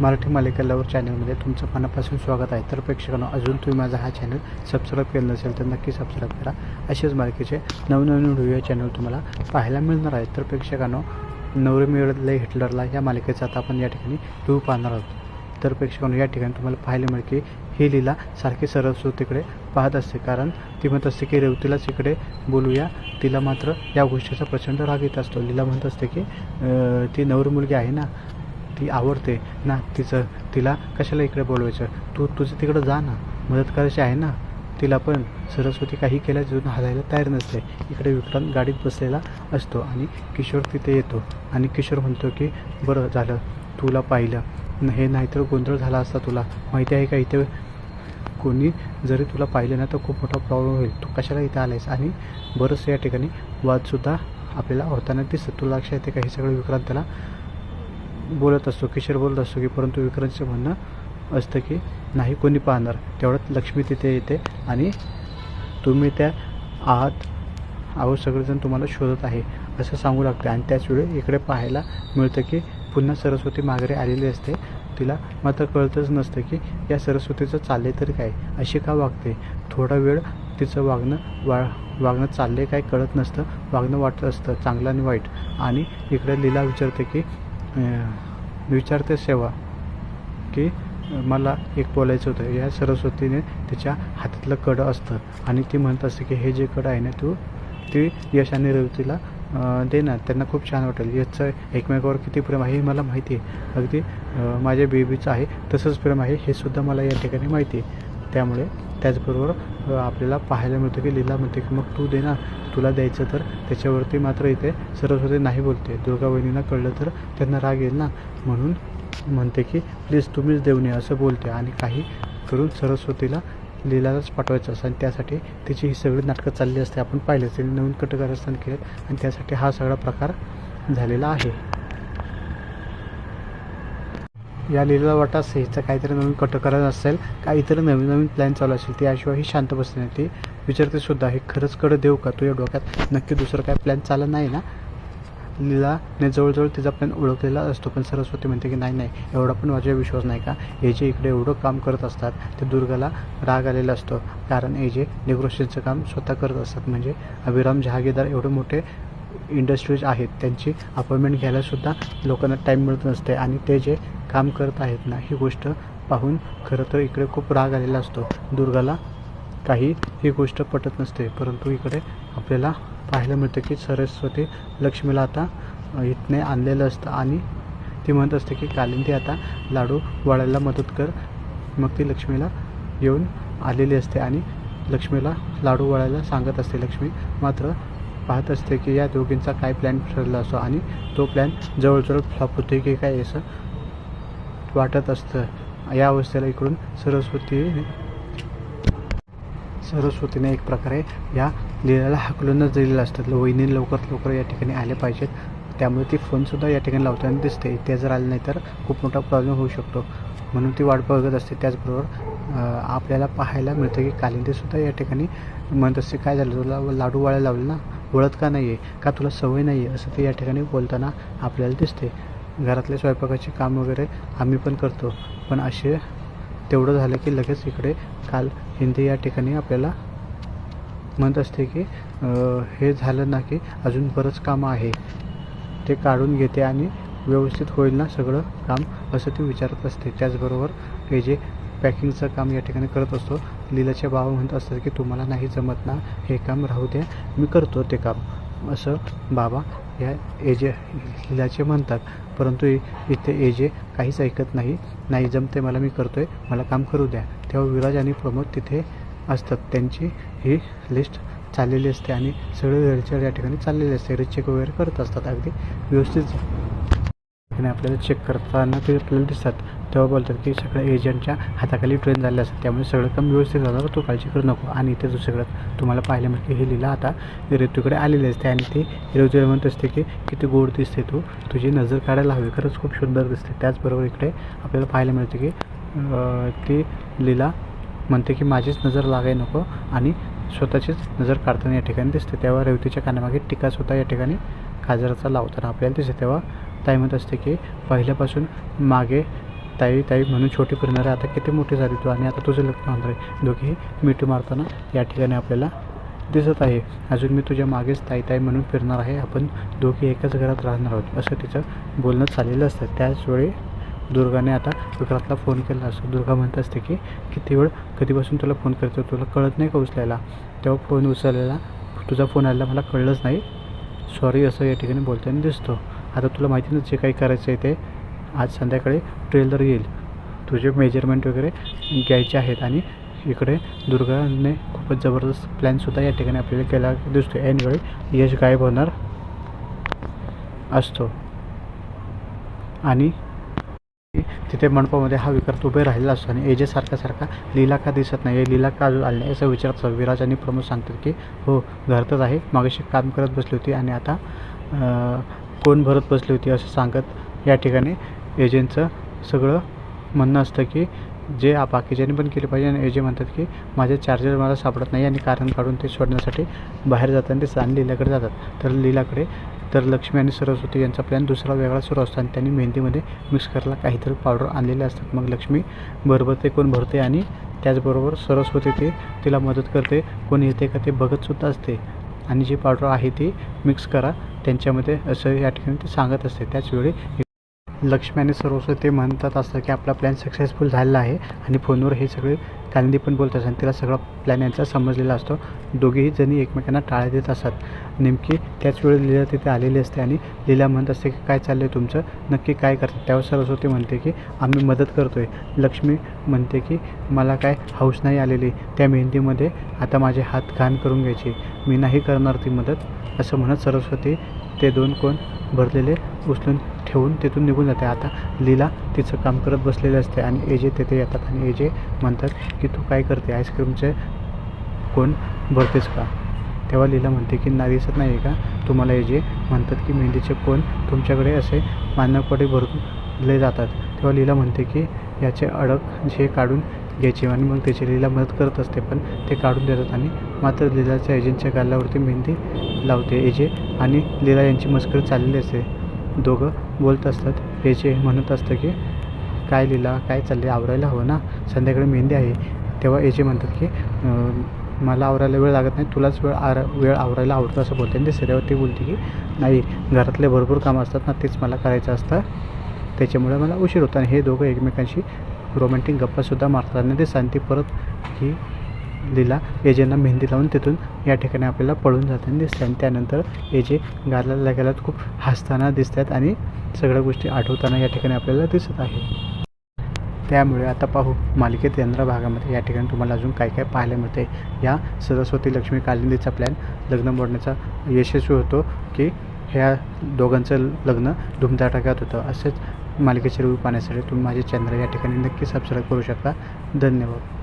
मराठी मालिका लवर चॅनलमध्ये तुमचं मनापासून स्वागत आहे. तर प्रेक्षकांनो अजून तुम्ही माझा हा चॅनल सबस्क्राईब केलं नसेल तर नक्की सबस्क्राईब करा. असेच मालिकेचे नवनवीन व्हिडिओ या चॅनल तुम्हाला पाहायला मिळणार आहे तर प्रेक्षकांनो नवरे मिळले हिटलरला या मालिकेचा आता आपण या ठिकाणी व्ह्यू पाहणार आहोत. तर प्रेक्षकांनो या ठिकाणी तुम्हाला पाहायला मिळेल की ही लीला सारखी सरस्वतीकडे पाहत असते. कारण ती म्हणत असते की रेवतीलाच इकडे बोलूया. तिला मात्र या गोष्टीचा प्रचंड राग येत असतो. लीला म्हणत असते की ती नवर मुलगी आहे ना ती आवडते ना तिचं तिला कशाला इकडे बोलवायचं? तू तुझं तिकडं जा ना. मदत करायची आहे ना. तिला पण सरस्वती काही केल्या तिथून हलायला तयार नसते. इकडे विक्रांत गाडीत बसलेला असतो आणि किशोर तिथे येतो. आणि किशोर म्हणतो की बरं झालं. तुला पाहिलं. हे नाहीतर गोंधळ झाला असता तुला. माहिती आहे का इथे कोणी? जरी तुला पाहिलं ना तर खूप मोठा प्रॉब्लेम होईल. तू कशाला इथे आलायस? आणि बरंच या ठिकाणी वादसुद्धा आपल्याला होताना दिसतं. तुला लक्षात येते का? हे सगळं विक्रांत त्याला बोलत असतो किशोर बोलत असतो की परंतु विक्रांतचं म्हणणं असतं की नाही कोणी पाहणार? तेवढ्यात लक्ष्मी तिथे येते आणि तुम्ही त्या आहात अहो सगळेजण तुम्हाला शोधत आहे असं सांगू लागते. आणि त्याच वेळी इकडे पाहायला मिळतं की पुन्हा सरस्वती माघारी आलेली असते. तिला मात्र कळतच नसतं की या सरस्वतीचं चालले तरी काय? अशी का वागते? थोडा वेळ तिचं वागणं वा वागणं चालले काय कळत नसतं. वागणं वाटत असतं चांगलं आणि वाईट. आणि इकडे लीला विचारते की विचारते सेवा की मला एक बोलायचं होतं. या सरस्वतीने तिच्या हातातलं कडं असतं आणि ती म्हणत असते की हे जे कडं आहे ना तू ती यश आणि रवतीला देणार दे ना. त्यांना खूप छान वाटेल. याचं एकमेकावर किती प्रेम आहे हे मला माहिती आहे. अगदी माझ्या बेबीचं आहे तसंच प्रेम आहे हे सुद्धा मला या ठिकाणी माहिती आहे. त्यामुळे त्याचबरोबर आपल्याला पाहायला मिळतं की लीला म्हणते की मग तू देणार तुला द्यायचं तर त्याच्यावरती मात्र इथे सरस्वती नाही बोलते. दुर्गा वहिनींना कळलं तर त्यांना राग येईल ना? म्हणून म्हणते की प्लीज तुम्हीच देऊ नये असं बोलते आणि काही करून सरस्वतीला लीलालाच पाठवायचं असतं आणि त्यासाठी तिची ही सगळी नाटकं चालली असते. आपण पाहिलं तिने नवीन कटकारस्थान केलं आणि त्यासाठी हा सगळा प्रकार झालेला आहे. या लीला वाटा सहीचं काहीतरी नवीन कटकरण असेल काहीतरी नवीन नवीन प्लॅन चालू असेल त्याशिवाय ही शांत बसते नाही. ती विचारते सुद्धा हे खरंच कडं देऊ का तू या डोक्यात? नक्की दुसरं काय प्लॅन चालत नाही ना? लीलाने जवळजवळ तिचा प्लॅन ओळखलेला असतो पण सरस्वती म्हणते की नाही नाही एवढा पण माझ्या विश्वास नाही का? हे जे इकडे एवढं काम करत असतात ते दुर्गाला राग आलेला असतो. कारण हे जे डेकोरेशनचं काम स्वतः करत असतात म्हणजे अभिराम जहागीरदार एवढे मोठे इंडस्ट्रीज आहेत त्यांची अपॉइंटमेंट घ्यायलासुद्धा लोकांना टाईम मिळत नसते आणि ते जे काम करत आहेत ना ही गोष्ट पाहून खरं तर इकडे खूप राग आलेला असतो. दुर्गाला काही ही गोष्ट पटत नसते परंतु इकडे आपल्याला पाहायला मिळतं की सरस्वती लक्ष्मीला आता इथने आणलेलं असतं आणि ती म्हणत असते की कालिंदी आता लाडू वाळायला मदत कर. मग ती लक्ष्मीला येऊन आलेली असते आणि लक्ष्मीला लाडू वळायला सांगत असते. लक्ष्मी मात्र पाहत असते की या दोघींचा काय प्लॅन ठरला असतो आणि तो प्लॅन जवळजवळ फ्लॉप होतो की काय असं वाटत असतं. या अवस्थेला इकडून सरस्वती सरस्वतीने एक प्रकारे या लीलाला हाकलूनच दिलेलं असतं. वहिनी लवकरात लवकर या ठिकाणी आले पाहिजेत. त्यामुळे ती फोनसुद्धा या ठिकाणी लावताना दिसते. ते जर आले नाही तर खूप मोठा प्रॉब्लेम होऊ शकतो. म्हणून ती वाट बघत असते. त्याचबरोबर आपल्याला पाहायला मिळतं की कालिंदीसुद्धा या ठिकाणी म्हणत असते काय झालं? तुला लाडू वाळ्या लावले ना? ओळख का नाही आहे का तुला सवय नाही आहे असं ते या ठिकाणी बोलताना आपल्याला दिसते. घरातल्या स्वयंपाकाचे काम वगैरे आम्ही पण करतो. पण असे तेवढं झालं की लगेच इकडे काल हिंदी या ठिकाणी आपल्याला म्हणत असते की हे झालं ना की अजून बरंच कामं आहे. ते काढून घेते आणि व्यवस्थित होईल ना सगळं काम असं ती विचारत असते. त्याचबरोबर हे जे पॅकिंगचं काम या ठिकाणी करत असतो लीलाचे बाबा म्हणत असतात की तुम्हाला नाही जमत ना हे काम राहू द्या मी करतो ते काम. असं बाबा या एजे लीलाचे म्हणतात. परंतु इथे एजे काहीच ऐकत नाही. नाही जमते मला मी करतोय मला काम करू द्या. तेव्हा विराज आणि प्रमोद तिथे असतात. त्यांची ही लिस्ट चाललेली असते आणि सगळे वेळच्या या ठिकाणी चाललेले असते. रिचेक वगैरे करत असतात. अगदी व्यवस्थित आणि आपल्याला चेक करताना ते आपल्याला दिसतात. तेव्हा बोलतात की सगळ्या एजंटच्या हाताखाली ट्रेन झाले असतात. त्यामुळे सगळं काम व्यवस्थित झालं तू काळजी करू नको. आणि इथे दुसरीकडं तुम्हाला पाहायला मिळते हे लिहिलं आता ऋतूकडे आलेली असते. आणि ती ऋतूला म्हणत असते की किती गोड दिसते तू. तुझी नजर काढायला हवी. खरंच खूप सुंदर दिसते. त्याचबरोबर इकडे आपल्याला पाहायला मिळते की ती लीला म्हणते की माझीच नजर लागाय नको. आणि स्वतःचीच नजर काढताना या ठिकाणी दिसते. तेव्हा रेवतीच्या कानामागे टीकासुद्धा या ठिकाणी काजराचा लावताना आपल्याला दिसते. तेव्हा ताई म्हणत असते की पहिल्यापासून मागे ताई ताई म्हणून छोटी फिरणारे आता किती मोठी झाली तू आणि आता तुझं लग्न होणार आहे. दोघेही मिठी मारताना या ठिकाणी आपल्याला दिसत आहे. अजून मी तुझ्या मागेच ताई ताई म्हणून फिरणार आहे. आपण दोघे एकाच घरात राहणार आहोत असं तिचं बोलणं चाललेलं असतं. त्याचवेळी दुर्गाने आता विक्रांतला फोन केला. असतो दुर्गा म्हणत असते की किती वेळ कधीपासून तुला फोन करतो तुला कळत नाही का उचलायला? तेव्हा फोन उचललेला तुझा फोन आलेला मला कळलंच नाही. सॉरी असं या ठिकाणी बोलताना दिसतो. आता तुला माहिती नाही जे काही करायचं आहे ते. आज संध्याकाळी ट्रेलर येईल. तुझे मेजरमेंट वगैरे घ्यायचे आहेत आणि इकडे दुर्गाने खूपच जबरदस्त प्लॅनसुद्धा या ठिकाणी आपल्याला केला दिसतो ऐनवेळी यश गायब होणार असतो. आणि तिथे मंडपामध्ये हा विकार उभे राहिलेला असतो आणि एजे सारखा सारखा लीला का दिसत नाही लीला का अजून आली नाही असं विचारतो विराज आणि प्रमोद सांगतात की हो घरातच आहे. मागाशी काम करत बसली होती आणि आता कोण भरत बसली होती असं सांगत या ठिकाणी एजंटचं सगळं म्हणणं असतं की जे आ- बाकीच्यांनी पण केले पाहिजे आणि एजे म्हणतात की माझे चार्जर मला सापडत नाही आणि कारण काढून ते सोडण्यासाठी बाहेर जाताना ते सान लीलाकडे जातात. तर लीलाकडे तर लक्ष्मी आणि सरस्वती यांचा प्लॅन दुसरा वेगळा सुरू असतो आणि त्यांनी मेहंदीमध्ये मिक्स करायला काहीतरी पावडर आणलेले असतात. मग लक्ष्मी बरोबर ते कोण भरते आणि त्याचबरोबर सरस्वती ते तिला मदत करते. कोण येते का ते बघतसुद्धा असते. आणि जी पावडर आहे ती मिक्स करा. त्यांच्यामध्ये असं या ठिकाणी ते सांगत असते. त्याचवेळी लक्ष्मी आणि सरस्वती म्हणतात असतं की आपला प्लॅन सक्सेसफुल झालेला आहे आणि फोनवर हे सगळे कालिंदी पण बोलत असतात तिला सगळा प्लॅन यांचा समजलेला असतो. दोघेही जणी एकमेकांना टाळ्या देत असतात. नेमकी त्याच वेळी लीला तिथे आलेली असते आणि लीला म्हणत असते की काय चाललं आहे तुमचं? नक्की काय करतात? त्यावर सरस्वती म्हणते की आम्ही मदत करतो आहे लक्ष्मी म्हणते की मला काय हौस नाही आलेली. त्या मेहंदीमध्ये आता माझे हात घाण करून घ्यायचे. मी नाही करणार ती मदत. असं म्हणत सरस्वती ते दोन कोण भरलेले उचलून ठेवून तिथून निघून जाते. आता लीला तिचं काम करत बसलेले असते आणि एजे तिथे येतात आणि एजे म्हणतात की तू काय करते? आईस्क्रीमचे कोण भरतेस का? तेव्हा लीला म्हणते की ना दिसत नाही का? तुम्हाला एजे म्हणतात की मेहंदीचे कोण तुमच्याकडे असे मानवकडे भरून जातात. तेव्हा लीला म्हणते की याचे अडक जे काढून घ्यायचे आणि मग त्याची लीला मदत करत असते पण ते काढून देतात आणि मात्र लीलाच्या एजंटच्या गालावरती मेहंदी लावते. एजे आणि लीला यांची मस्करी चाललेली असते. दोघं बोलत असतात. एजे म्हणत असतं की काय लीला काय चालले आवरायला हवं ना? संध्याकाळी मेहंदी आहे. तेव्हा एजे म्हणतात की मला आवरायला वेळ लागत नाही. तुलाच वेळ आर वेळ आवरायला आवडतं असं बोलते. आणि ते तेव्हा बोलते की नाही घरातले भरपूर कामं असतात ना तेच मला करायचं असतं. त्याच्यामुळे मला उशीर होतो आणि हे दोघं एकमेकांशी रोमॅन्टिक गप्पासुद्धा मारतात आणि ती परत ही लीला एजेंना मेहंदी लावून तिथून या ठिकाणी आपल्याला पळून जाताना दिसते आणि त्यानंतर एजे गालाला गालात खूप हसताना दिसतात आणि सगळ्या गोष्टी आठवताना या ठिकाणी आपल्याला दिसत आहे त्यामुळे आता पाहू मालिकेत यंद्रा भागामध्ये या ठिकाणी तुम्हाला अजून काय काय पाहायला मिळते या सरस्वती लक्ष्मी कालिंदीचा प्लॅन लग्न मोडण्याचा यशस्वी होतो की ह्या दोघांचं लग्न धुमधाटाक्यात होतं. असेच मालिकेचे रिव्ह्यू पाहण्यासाठी तुम्ही माझे चॅनल या ठिकाणी नक्की सबस्क्राईब करू शकता. धन्यवाद.